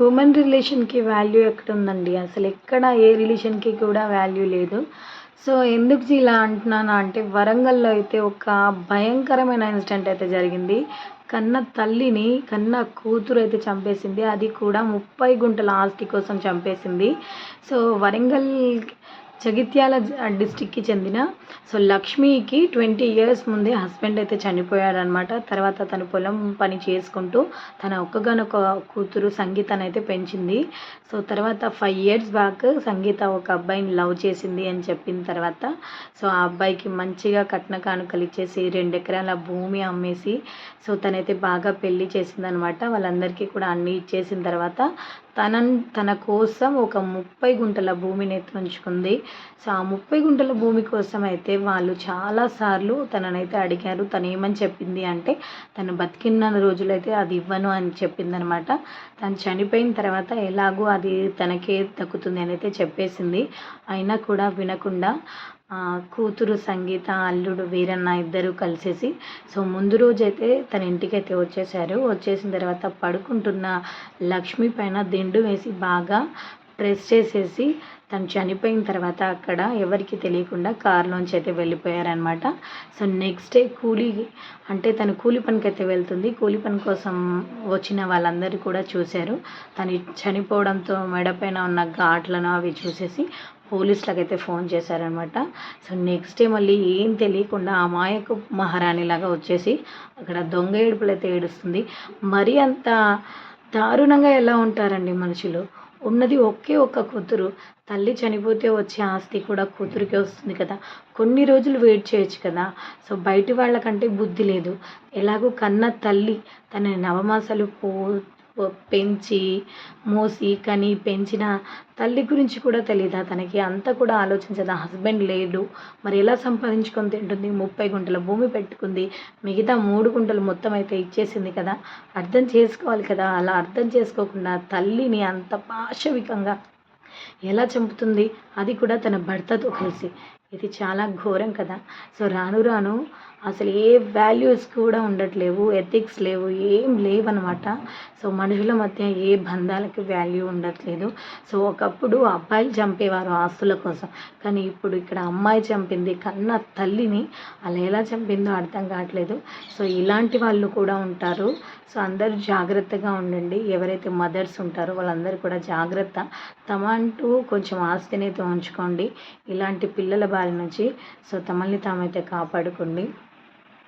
Human రిలేషన్‌కి value ఎక్కడుందండి? ఎక్కడ ఏ రిలేషన్‌కి కూడా వాల్యూ లేదు. సో, ఎందుకు ఇలా అంటున్నాను అంటే, వరంగల్‌లో అయితే ఒక భయంకరమైన ఇన్సిడెంట్ అయితే జరిగింది. కన్న తల్లిని, కన్న అయితే చంపేసింది. అది కూడా 30 గుంటల ఆస్తి కోసం చంపేసింది. సో, వరంగల్ జగిత్యాల డిస్టిక్కి చెందిన సో, లక్ష్మికి 20 ఇయర్స్ ముందే హస్బెండ్ అయితే చనిపోయాడనమాట. తర్వాత తను పొలం పని చేసుకుంటూ తన ఒక్కగానొక కూతురు సంగీతనైతే పెంచింది. సో, తర్వాత ఫైవ్ ఇయర్స్ బ్యాక్ సంగీత ఒక అబ్బాయిని లవ్ చేసింది అని చెప్పిన తర్వాత, సో, ఆ అబ్బాయికి మంచిగా కట్న కానుకలు ఇచ్చేసి రెండు ఎకరాల భూమి అమ్మేసి, సో, తనైతే బాగా పెళ్ళి చేసిందనమాట. వాళ్ళందరికీ కూడా అన్నీ ఇచ్చేసిన తర్వాత తనన్ తన కోసం ఒక 30 గుంటల భూమిని ఉంచుకుంది. సో, ఆ 30 గుంటల భూమి కోసం అయితే వాళ్ళు చాలా సార్లు తననైతే అడిగారు. తను ఏమని చెప్పింది అంటే, తను బతికిన్న రోజులైతే అది ఇవ్వను అని చెప్పింది అనమాట తను చనిపోయిన తర్వాత ఎలాగో అది తనకే దక్కుతుంది అని అయితే చెప్పేసింది. అయినా కూడా వినకుండా కూతురు సంగీత, అల్లుడు వీరన్న ఇద్దరు కలిసేసి సో, ముందు రోజైతే తన ఇంటికైతే వచ్చేసారు. వచ్చేసిన తర్వాత పడుకుంటున్న లక్ష్మి పైన దిండు వేసి బాగా ప్రెస్ చేసేసి తను చనిపోయిన తర్వాత అక్కడ ఎవరికీ తెలియకుండా కారులోంచి అయితే వెళ్ళిపోయారనమాట. సో, నెక్స్ట్ డే కూలీ అంటే తను కూలి పనికైతే వెళ్తుంది. కూలి పని కోసం వచ్చిన వాళ్ళందరూ కూడా చూశారు తను చనిపోవడంతో మెడపైన ఉన్న ఘాట్లను అవి చూసేసి పోలీసులకైతే ఫోన్ చేశారనమాట. సో, నెక్స్ట్ డే మళ్ళీ ఏం తెలియకుండా అమాయక మహారాణిలాగా వచ్చేసి అక్కడ దొంగ ఏడుపులైతే ఏడుస్తుంది. మరీ అంత దారుణంగా ఎలా ఉంటారండి మనుషులు? ఉన్నది ఒకే ఒక్క కూతురు. తల్లి చనిపోతే వచ్చే ఆస్తి కూడా కూతురికే వస్తుంది కదా! కొన్ని రోజులు వెయిట్ చేయొచ్చు కదా! సో, బయటి వాళ్ళకంటే బుద్ధి లేదు. ఎలాగో కన్న తల్లి తన నవమాసాలు పో పెంచి, మోసి, కని, పెంచిన తల్లి గురించి కూడా తెలియదా తనకి? అంతా కూడా ఆలోచించదా? హస్బెండ్ లేడు. మరి ఎలా సంపాదించుకొని తింటుంది? 30 గుంటల భూమి పెట్టుకుంది. మిగతా మూడు గుంటలు మొత్తం అయితే ఇచ్చేసింది కదా! అర్థం చేసుకోవాలి కదా! అలా అర్థం చేసుకోకుండా తల్లిని అంత పాశవికంగా ఎలా చంపుతుంది? అది కూడా తన భర్తతో కలిసి. ఇది చాలా ఘోరం కదా! సో, రాను రాను అసలు ఏ వాల్యూస్ కూడా ఉండట్లేవు. ఎథిక్స్ లేవు. ఏం లేవనమాట. సో, మనుషుల మధ్య ఏ బంధాలకి వాల్యూ ఉండట్లేదు. సో, ఒకప్పుడు అబ్బాయిలు చంపేవారు ఆస్తుల కోసం. కానీ ఇప్పుడు ఇక్కడ అమ్మాయి చంపింది కన్న తల్లిని. అలా ఎలా చంపిందో అర్థం కావట్లేదు. సో, ఇలాంటి వాళ్ళు కూడా ఉంటారు. సో, అందరూ జాగ్రత్తగా ఉండండి. ఎవరైతే మదర్స్ ఉంటారో వాళ్ళందరూ కూడా జాగ్రత్త. తమ అంటూ కొంచెం ఆస్తినైతే ఉంచుకోండి. ఇలాంటి పిల్లల వాళ్ళ నుంచి సో, తమల్ని తామైతే కాపాడుకోండి.